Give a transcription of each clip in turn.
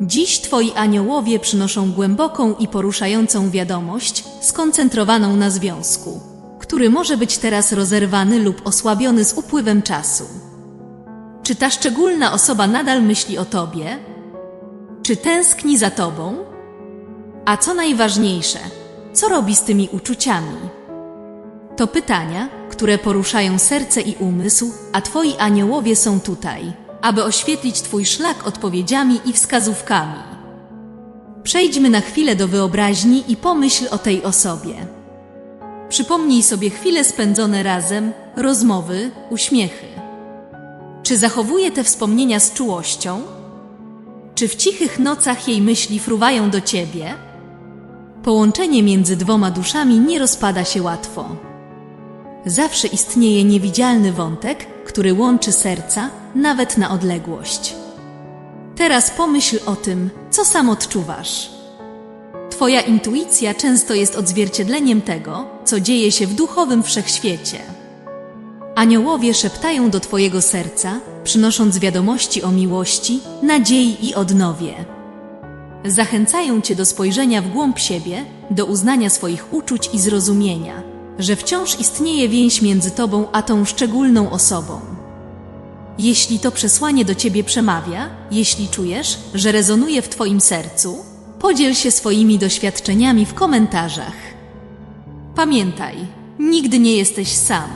Dziś Twoi aniołowie przynoszą głęboką i poruszającą wiadomość, skoncentrowaną na związku, który może być teraz rozerwany lub osłabiony z upływem czasu. Czy ta szczególna osoba nadal myśli o Tobie? Czy tęskni za Tobą? A co najważniejsze, co robi z tymi uczuciami? To pytania, które poruszają serce i umysł, a Twoi aniołowie są tutaj, aby oświetlić Twój szlak odpowiedziami i wskazówkami. Przejdźmy na chwilę do wyobraźni i pomyśl o tej osobie. Przypomnij sobie chwile spędzone razem, rozmowy, uśmiechy. Czy zachowuje te wspomnienia z czułością? Czy w cichych nocach jej myśli fruwają do ciebie? Połączenie między dwoma duszami nie rozpada się łatwo. Zawsze istnieje niewidzialny wątek, który łączy serca, nawet na odległość. Teraz pomyśl o tym, co sam odczuwasz. Twoja intuicja często jest odzwierciedleniem tego, co dzieje się w duchowym wszechświecie. Aniołowie szeptają do Twojego serca, przynosząc wiadomości o miłości, nadziei i odnowie. Zachęcają Cię do spojrzenia w głąb siebie, do uznania swoich uczuć i zrozumienia, że wciąż istnieje więź między Tobą a tą szczególną osobą. Jeśli to przesłanie do Ciebie przemawia, jeśli czujesz, że rezonuje w Twoim sercu, podziel się swoimi doświadczeniami w komentarzach. Pamiętaj, nigdy nie jesteś sam.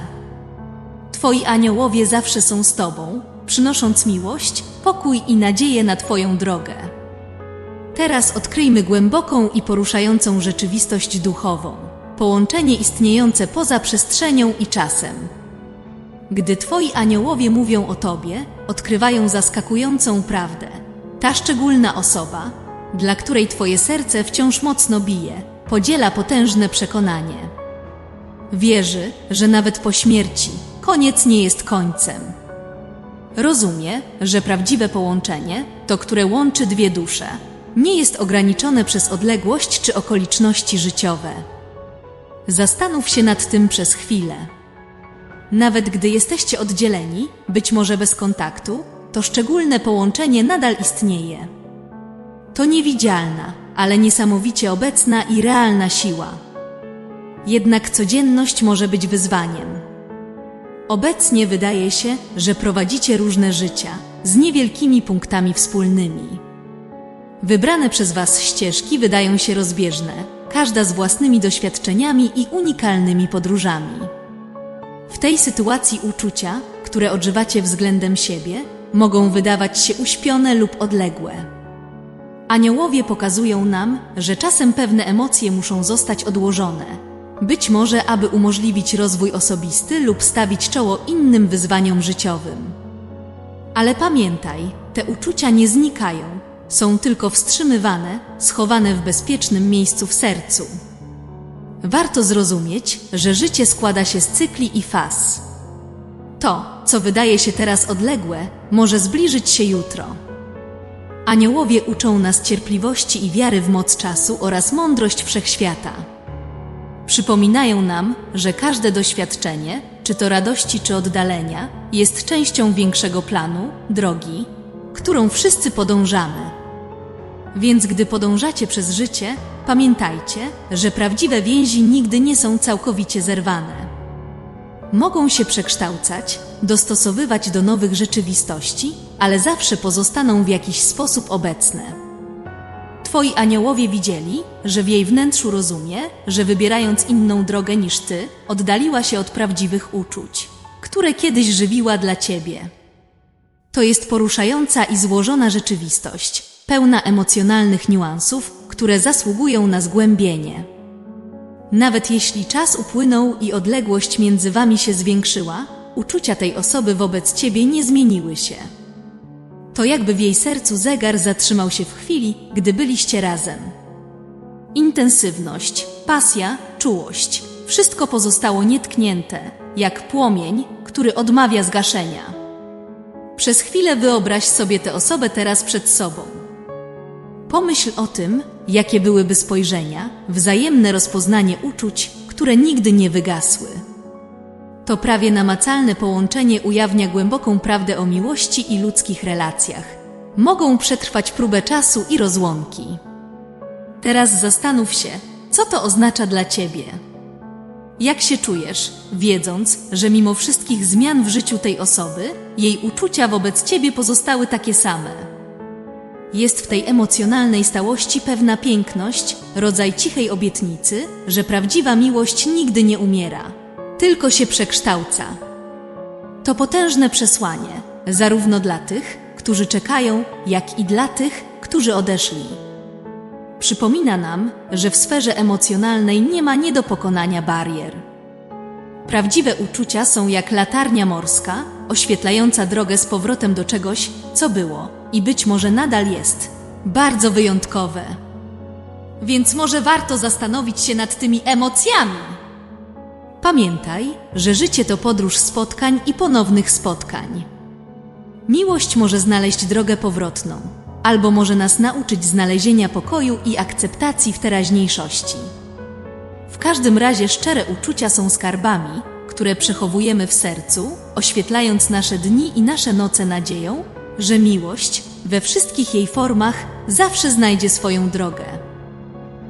Twoi aniołowie zawsze są z Tobą, przynosząc miłość, pokój i nadzieję na Twoją drogę. Teraz odkryjmy głęboką i poruszającą rzeczywistość duchową, połączenie istniejące poza przestrzenią i czasem. Gdy Twoi aniołowie mówią o Tobie, odkrywają zaskakującą prawdę. Ta szczególna osoba, dla której Twoje serce wciąż mocno bije, podziela potężne przekonanie. Wierzy, że nawet po śmierci koniec nie jest końcem. Rozumie, że prawdziwe połączenie, to które łączy dwie dusze, nie jest ograniczone przez odległość czy okoliczności życiowe. Zastanów się nad tym przez chwilę. Nawet gdy jesteście oddzieleni, być może bez kontaktu, to szczególne połączenie nadal istnieje. To niewidzialna, ale niesamowicie obecna i realna siła. Jednak codzienność może być wyzwaniem. Obecnie wydaje się, że prowadzicie różne życia z niewielkimi punktami wspólnymi. Wybrane przez Was ścieżki wydają się rozbieżne, każda z własnymi doświadczeniami i unikalnymi podróżami. W tej sytuacji uczucia, które odżywacie względem siebie, mogą wydawać się uśpione lub odległe. Aniołowie pokazują nam, że czasem pewne emocje muszą zostać odłożone. Być może, aby umożliwić rozwój osobisty lub stawić czoło innym wyzwaniom życiowym. Ale pamiętaj, te uczucia nie znikają, są tylko wstrzymywane, schowane w bezpiecznym miejscu w sercu. Warto zrozumieć, że życie składa się z cykli i faz. To, co wydaje się teraz odległe, może zbliżyć się jutro. Aniołowie uczą nas cierpliwości i wiary w moc czasu oraz mądrość wszechświata. Przypominają nam, że każde doświadczenie, czy to radości, czy oddalenia, jest częścią większego planu, drogi, którą wszyscy podążamy. Więc gdy podążacie przez życie, pamiętajcie, że prawdziwe więzi nigdy nie są całkowicie zerwane. Mogą się przekształcać, dostosowywać do nowych rzeczywistości, ale zawsze pozostaną w jakiś sposób obecne. Twoi aniołowie widzieli, że w jej wnętrzu rozumie, że wybierając inną drogę niż ty, oddaliła się od prawdziwych uczuć, które kiedyś żywiła dla ciebie. To jest poruszająca i złożona rzeczywistość, pełna emocjonalnych niuansów, które zasługują na zgłębienie. Nawet jeśli czas upłynął i odległość między wami się zwiększyła, uczucia tej osoby wobec ciebie nie zmieniły się. To jakby w jej sercu zegar zatrzymał się w chwili, gdy byliście razem. Intensywność, pasja, czułość wszystko pozostało nietknięte, jak płomień, który odmawia zgaszenia. Przez chwilę wyobraź sobie tę osobę teraz przed sobą. Pomyśl o tym, jakie byłyby spojrzenia, wzajemne rozpoznanie uczuć, które nigdy nie wygasły. To prawie namacalne połączenie ujawnia głęboką prawdę o miłości i ludzkich relacjach. mogą przetrwać próbę czasu i rozłąki. Teraz zastanów się, co to oznacza dla ciebie. Jak się czujesz, wiedząc, że mimo wszystkich zmian w życiu tej osoby, jej uczucia wobec ciebie pozostały takie same? Jest w tej emocjonalnej stałości pewna piękność, rodzaj cichej obietnicy, że prawdziwa miłość nigdy nie umiera, tylko się przekształca. To potężne przesłanie, zarówno dla tych, którzy czekają, jak i dla tych, którzy odeszli. Przypomina nam, że w sferze emocjonalnej nie ma nie do pokonania barier. Prawdziwe uczucia są jak latarnia morska, oświetlająca drogę z powrotem do czegoś, co było i być może nadal jest bardzo wyjątkowe. Więc może warto zastanowić się nad tymi emocjami. Pamiętaj, że życie to podróż spotkań i ponownych spotkań. Miłość może znaleźć drogę powrotną, albo może nas nauczyć znalezienia pokoju i akceptacji w teraźniejszości. W każdym razie szczere uczucia są skarbami, które przechowujemy w sercu, oświetlając nasze dni i nasze noce nadzieją, że miłość, we wszystkich jej formach, zawsze znajdzie swoją drogę.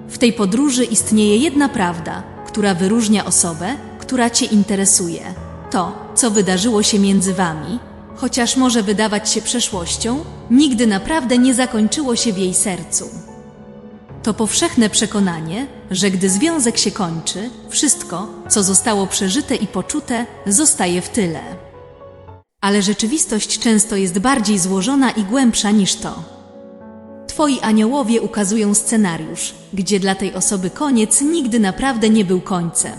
W tej podróży istnieje jedna prawda, która wyróżnia osobę, która Cię interesuje. To, co wydarzyło się między Wami, chociaż może wydawać się przeszłością, nigdy naprawdę nie zakończyło się w jej sercu. To powszechne przekonanie, że gdy związek się kończy, wszystko, co zostało przeżyte i poczute, zostaje w tyle. Ale rzeczywistość często jest bardziej złożona i głębsza niż to. Twoi aniołowie ukazują scenariusz, gdzie dla tej osoby koniec nigdy naprawdę nie był końcem.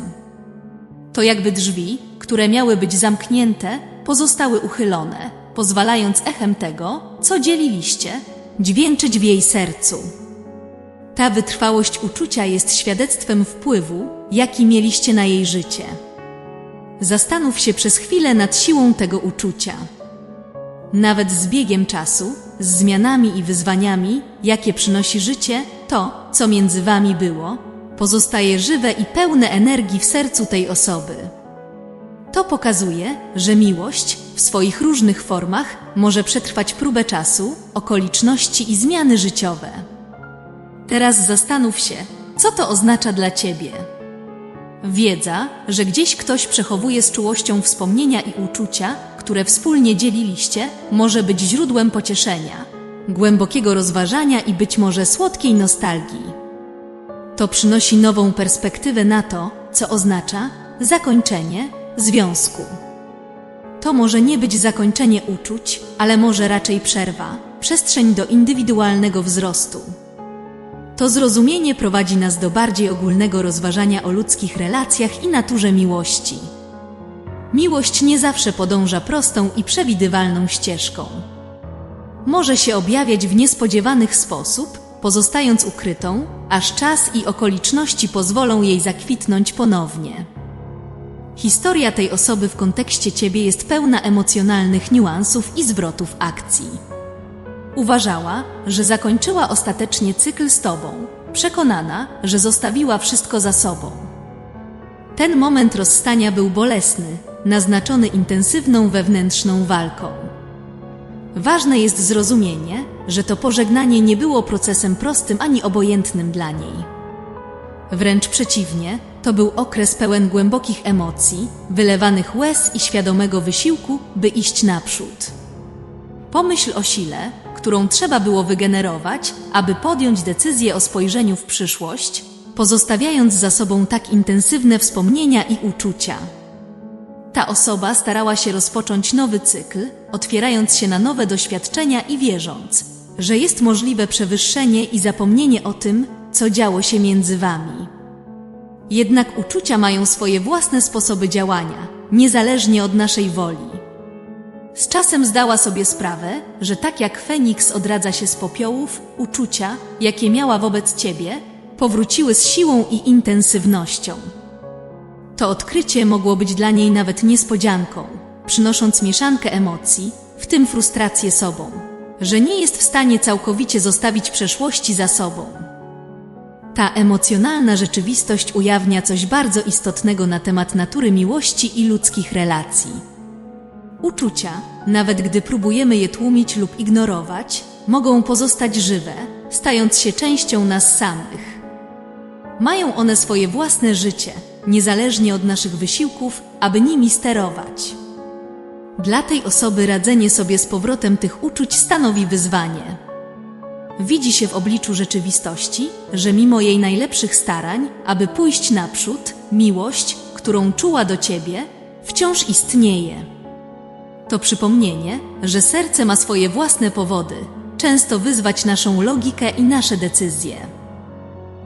To jakby drzwi, które miały być zamknięte, pozostały uchylone, pozwalając echem tego, co dzieliliście, dźwięczyć w jej sercu. Ta wytrwałość uczucia jest świadectwem wpływu, jaki mieliście na jej życie. Zastanów się przez chwilę nad siłą tego uczucia. Nawet z biegiem czasu, z zmianami i wyzwaniami, jakie przynosi życie, to, co między wami było, pozostaje żywe i pełne energii w sercu tej osoby. To pokazuje, że miłość w swoich różnych formach może przetrwać próbę czasu, okoliczności i zmiany życiowe. Teraz zastanów się, co to oznacza dla ciebie. Wiedza, że gdzieś ktoś przechowuje z czułością wspomnienia i uczucia, które wspólnie dzieliliście, może być źródłem pocieszenia, głębokiego rozważania i być może słodkiej nostalgii. To przynosi nową perspektywę na to, co oznacza zakończenie związku. To może nie być zakończenie uczuć, ale może raczej przerwa, przestrzeń do indywidualnego wzrostu. To zrozumienie prowadzi nas do bardziej ogólnego rozważania o ludzkich relacjach i naturze miłości. Miłość nie zawsze podąża prostą i przewidywalną ścieżką. Może się objawiać w niespodziewany sposób, pozostając ukrytą, aż czas i okoliczności pozwolą jej zakwitnąć ponownie. Historia tej osoby w kontekście ciebie jest pełna emocjonalnych niuansów i zwrotów akcji. Uważała, że zakończyła ostatecznie cykl z tobą, przekonana, że zostawiła wszystko za sobą. Ten moment rozstania był bolesny, naznaczony intensywną wewnętrzną walką. Ważne jest zrozumienie, że to pożegnanie nie było procesem prostym ani obojętnym dla niej. Wręcz przeciwnie, to był okres pełen głębokich emocji, wylewanych łez i świadomego wysiłku, by iść naprzód. Pomyśl o sile, którą trzeba było wygenerować, aby podjąć decyzję o spojrzeniu w przyszłość, pozostawiając za sobą tak intensywne wspomnienia i uczucia. Ta osoba starała się rozpocząć nowy cykl, otwierając się na nowe doświadczenia i wierząc, że jest możliwe przewyższenie i zapomnienie o tym, co działo się między wami. Jednak uczucia mają swoje własne sposoby działania, niezależnie od naszej woli. Z czasem zdała sobie sprawę, że tak jak Feniks odradza się z popiołów, uczucia, jakie miała wobec ciebie, powróciły z siłą i intensywnością. To odkrycie mogło być dla niej nawet niespodzianką, przynosząc mieszankę emocji, w tym frustrację sobą, że nie jest w stanie całkowicie zostawić przeszłości za sobą. Ta emocjonalna rzeczywistość ujawnia coś bardzo istotnego na temat natury miłości i ludzkich relacji. Uczucia, nawet gdy próbujemy je tłumić lub ignorować, mogą pozostać żywe, stając się częścią nas samych. Mają one swoje własne życie, niezależnie od naszych wysiłków, aby nimi sterować. Dla tej osoby radzenie sobie z powrotem tych uczuć stanowi wyzwanie. Widzi się w obliczu rzeczywistości, że mimo jej najlepszych starań, aby pójść naprzód, miłość, którą czuła do ciebie, wciąż istnieje. To przypomnienie, że serce ma swoje własne powody, często wyzwać naszą logikę i nasze decyzje.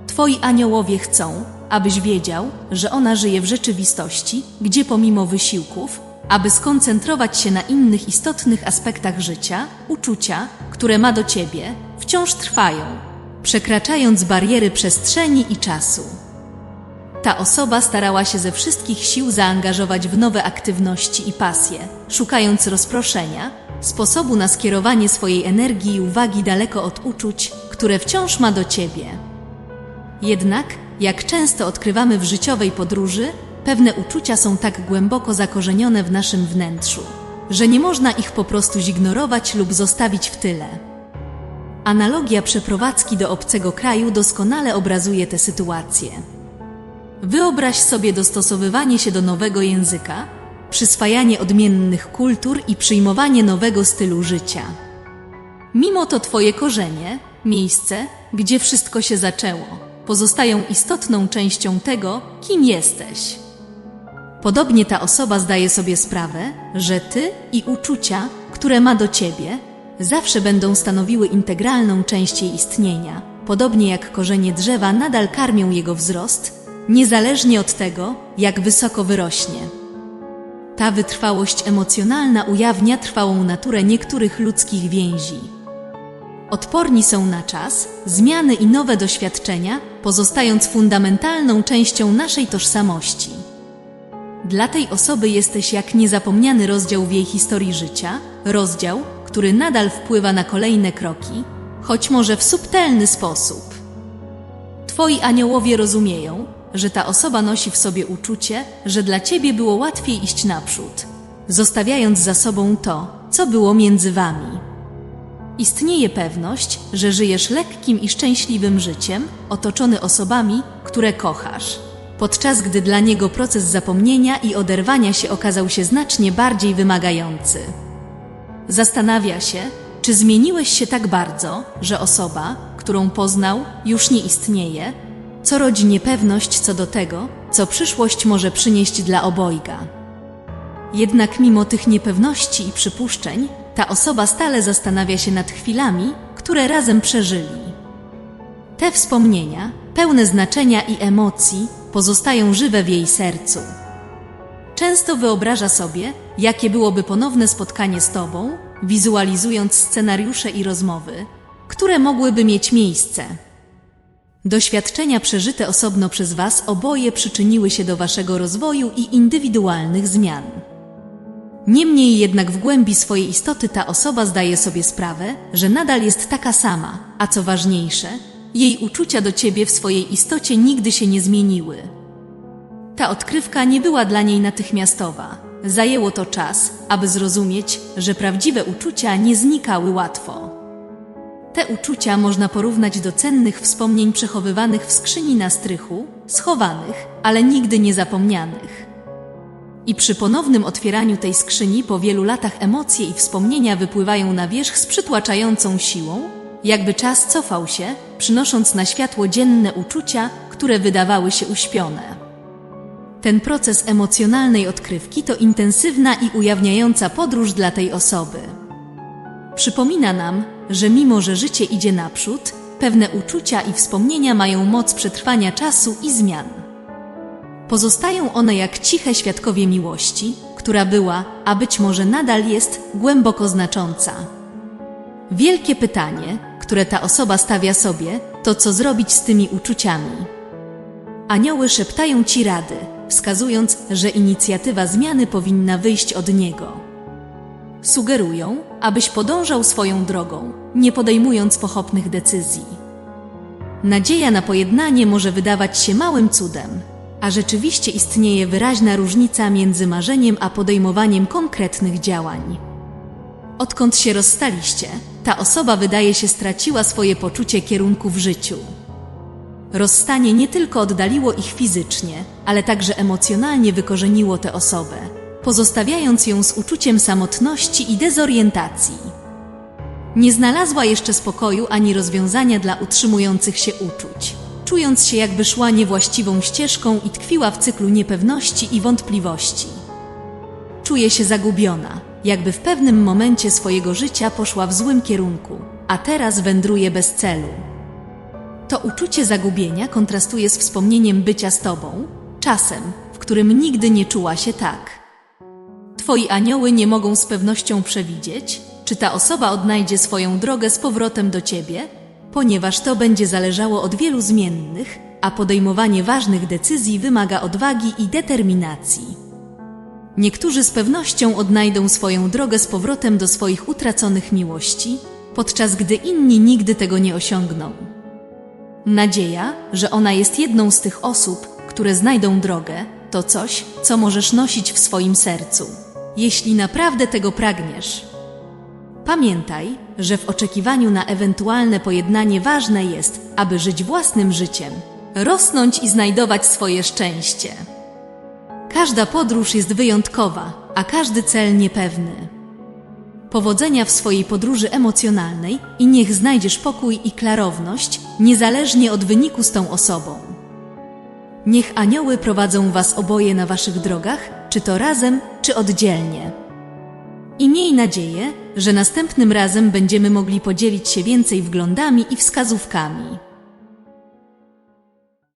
Twoi aniołowie chcą, abyś wiedział, że ona żyje w rzeczywistości, gdzie pomimo wysiłków, aby skoncentrować się na innych istotnych aspektach życia, uczucia, które ma do ciebie, wciąż trwają, przekraczając bariery przestrzeni i czasu. Ta osoba starała się ze wszystkich sił zaangażować w nowe aktywności i pasje, szukając rozproszenia, sposobu na skierowanie swojej energii i uwagi daleko od uczuć, które wciąż ma do ciebie. Jednak, jak często odkrywamy w życiowej podróży, pewne uczucia są tak głęboko zakorzenione w naszym wnętrzu, że nie można ich po prostu zignorować lub zostawić w tyle. Analogia przeprowadzki do obcego kraju doskonale obrazuje tę sytuację. Wyobraź sobie dostosowywanie się do nowego języka, przyswajanie odmiennych kultur i przyjmowanie nowego stylu życia. Mimo to Twoje korzenie, miejsce, gdzie wszystko się zaczęło, pozostają istotną częścią tego, kim jesteś. Podobnie ta osoba zdaje sobie sprawę, że Ty i uczucia, które ma do Ciebie, zawsze będą stanowiły integralną część jej istnienia, podobnie jak korzenie drzewa nadal karmią jego wzrost, niezależnie od tego, jak wysoko wyrośnie. Ta wytrwałość emocjonalna ujawnia trwałą naturę niektórych ludzkich więzi. Odporni są na czas, zmiany i nowe doświadczenia, pozostając fundamentalną częścią naszej tożsamości. Dla tej osoby jesteś jak niezapomniany rozdział w jej historii życia, rozdział, który nadal wpływa na kolejne kroki, choć może w subtelny sposób. Twoi aniołowie rozumieją, że ta osoba nosi w sobie uczucie, że dla ciebie było łatwiej iść naprzód, zostawiając za sobą to, co było między wami. Istnieje pewność, że żyjesz lekkim i szczęśliwym życiem, otoczony osobami, które kochasz, podczas gdy dla niego proces zapomnienia i oderwania się okazał się znacznie bardziej wymagający. Zastanawia się, czy zmieniłeś się tak bardzo, że osoba, którą poznał, już nie istnieje, co rodzi niepewność co do tego, co przyszłość może przynieść dla obojga. Jednak mimo tych niepewności i przypuszczeń, ta osoba stale zastanawia się nad chwilami, które razem przeżyli. Te wspomnienia, pełne znaczenia i emocji, pozostają żywe w jej sercu. Często wyobraża sobie, jakie byłoby ponowne spotkanie z Tobą, wizualizując scenariusze i rozmowy, które mogłyby mieć miejsce. Doświadczenia przeżyte osobno przez Was oboje przyczyniły się do Waszego rozwoju i indywidualnych zmian. Niemniej jednak w głębi swojej istoty ta osoba zdaje sobie sprawę, że nadal jest taka sama, a co ważniejsze, jej uczucia do Ciebie w swojej istocie nigdy się nie zmieniły. Ta odkrywka nie była dla niej natychmiastowa. Zajęło to czas, aby zrozumieć, że prawdziwe uczucia nie znikały łatwo. Te uczucia można porównać do cennych wspomnień przechowywanych w skrzyni na strychu, schowanych, ale nigdy nie zapomnianych. I przy ponownym otwieraniu tej skrzyni po wielu latach emocje i wspomnienia wypływają na wierzch z przytłaczającą siłą, jakby czas cofał się, przynosząc na światło dzienne uczucia, które wydawały się uśpione. Ten proces emocjonalnej odkrywki to intensywna i ujawniająca podróż dla tej osoby. Przypomina nam, że mimo że życie idzie naprzód, pewne uczucia i wspomnienia mają moc przetrwania czasu i zmian. Pozostają one jak ciche świadkowie miłości, która była, a być może nadal jest, głęboko znacząca. Wielkie pytanie, które ta osoba stawia sobie, to co zrobić z tymi uczuciami. Anioły szeptają ci rady, wskazując, że inicjatywa zmiany powinna wyjść od niego. Sugerują, abyś podążał swoją drogą, nie podejmując pochopnych decyzji. Nadzieja na pojednanie może wydawać się małym cudem, a rzeczywiście istnieje wyraźna różnica między marzeniem a podejmowaniem konkretnych działań. Odkąd się rozstaliście, ta osoba wydaje się straciła swoje poczucie kierunku w życiu. Rozstanie nie tylko oddaliło ich fizycznie, ale także emocjonalnie wykorzeniło tę osobę, pozostawiając ją z uczuciem samotności i dezorientacji. Nie znalazła jeszcze spokoju ani rozwiązania dla utrzymujących się uczuć, czując się jakby szła niewłaściwą ścieżką i tkwiła w cyklu niepewności i wątpliwości. Czuje się zagubiona, jakby w pewnym momencie swojego życia poszła w złym kierunku, a teraz wędruje bez celu. To uczucie zagubienia kontrastuje z wspomnieniem bycia z tobą, czasem, w którym nigdy nie czuła się tak. Twoi anioły nie mogą z pewnością przewidzieć, czy ta osoba odnajdzie swoją drogę z powrotem do ciebie, ponieważ to będzie zależało od wielu zmiennych, a podejmowanie ważnych decyzji wymaga odwagi i determinacji. Niektórzy z pewnością odnajdą swoją drogę z powrotem do swoich utraconych miłości, podczas gdy inni nigdy tego nie osiągną. Nadzieja, że ona jest jedną z tych osób, które znajdą drogę, to coś, co możesz nosić w swoim sercu, jeśli naprawdę tego pragniesz. Pamiętaj, że w oczekiwaniu na ewentualne pojednanie ważne jest, aby żyć własnym życiem, rosnąć i znajdować swoje szczęście. Każda podróż jest wyjątkowa, a każdy cel niepewny. Powodzenia w swojej podróży emocjonalnej i niech znajdziesz pokój i klarowność, niezależnie od wyniku z tą osobą. Niech anioły prowadzą was oboje na waszych drogach, czy to razem, czy oddzielnie. I miej nadzieję, że następnym razem będziemy mogli podzielić się więcej wglądami i wskazówkami.